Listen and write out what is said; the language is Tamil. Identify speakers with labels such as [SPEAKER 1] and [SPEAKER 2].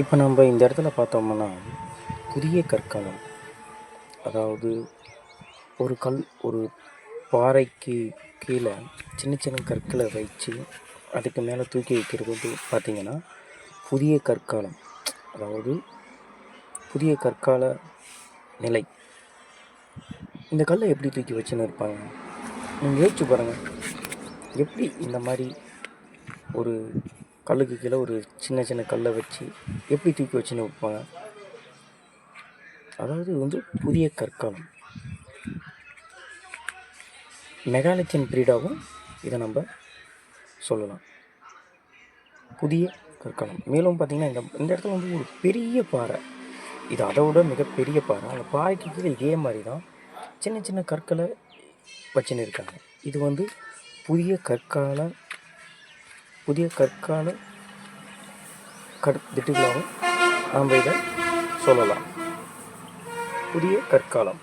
[SPEAKER 1] இப்போ நம்ம இந்த இடத்துல பார்த்தோம்னா புதிய கற்காலம். அதாவது ஒரு கல் ஒரு பாறைக்கு கீழே சின்ன சின்ன கற்களை வச்சு அதுக்கு மேலே தூக்கி வைக்கிறது பார்த்திங்கன்னா புதிய கற்காலம். அதாவது புதிய கற்கால நிலை. இந்த கல்லை எப்படி தூக்கி வச்சுன்னு இருப்பாங்க? நீங்கள் யோசிச்சு பாருங்கள் எப்படி இந்த மாதிரி ஒரு கல்லுக்கு கீழே ஒரு சின்ன சின்ன கல்லை வச்சு எப்படி தூக்கி வச்சுன்னு வைப்பாங்க? அதாவது வந்து புதிய கற்காலம். மெகாலித்தியன் பீரியடாகவும் இதை நம்ம சொல்லலாம். புதிய கற்காலம். மேலும் பார்த்திங்கன்னா இந்த இந்த இடத்துல வந்து ஒரு பெரிய பாறை. இது அதை விட மிகப்பெரிய பாறை. அந்த பாறைக்கு கீழே இதே மாதிரி தான் சின்ன சின்ன கற்களை வச்சுன்னு இருக்காங்க. இது வந்து புதிய கற்கால புதிய கற்கால கற்திட்டுகளாகவும் நாம் இதை சொல்லலாம். புதிய கற்காலம்.